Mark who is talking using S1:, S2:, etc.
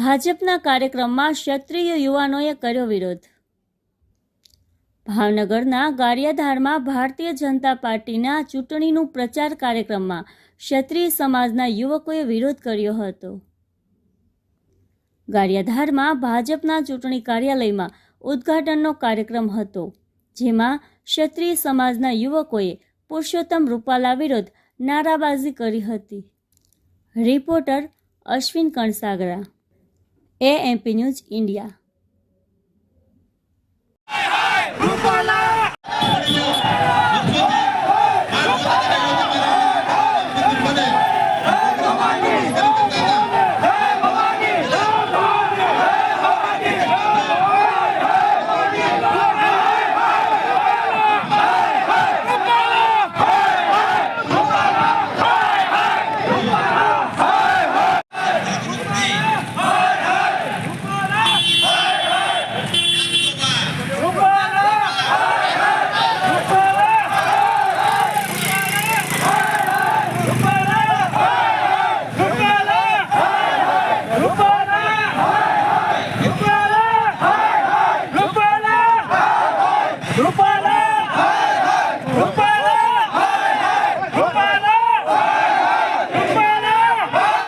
S1: ભાજપના કાર્યક્રમમાં ક્ષત્રિય યુવાનોએ કર્યો વિરોધ. ભાવનગરના ગારિયાધારમાં ભારતીય જનતા પાર્ટીના ચૂંટણીનું પ્રચાર કાર્યક્રમમાં ક્ષત્રિય સમાજના યુવકોએ વિરોધ કર્યો હતો. ગારિયાધારમાં ભાજપના ચૂંટણી કાર્યાલયમાં ઉદ્ઘાટનનો કાર્યક્રમ હતો, જેમાં ક્ષત્રિય સમાજના યુવકોએ પુરુષોત્તમ રૂપાલા વિરુદ્ધ નારાબાજી કરી હતી. Reporter Ashwin Kansagara AMP news India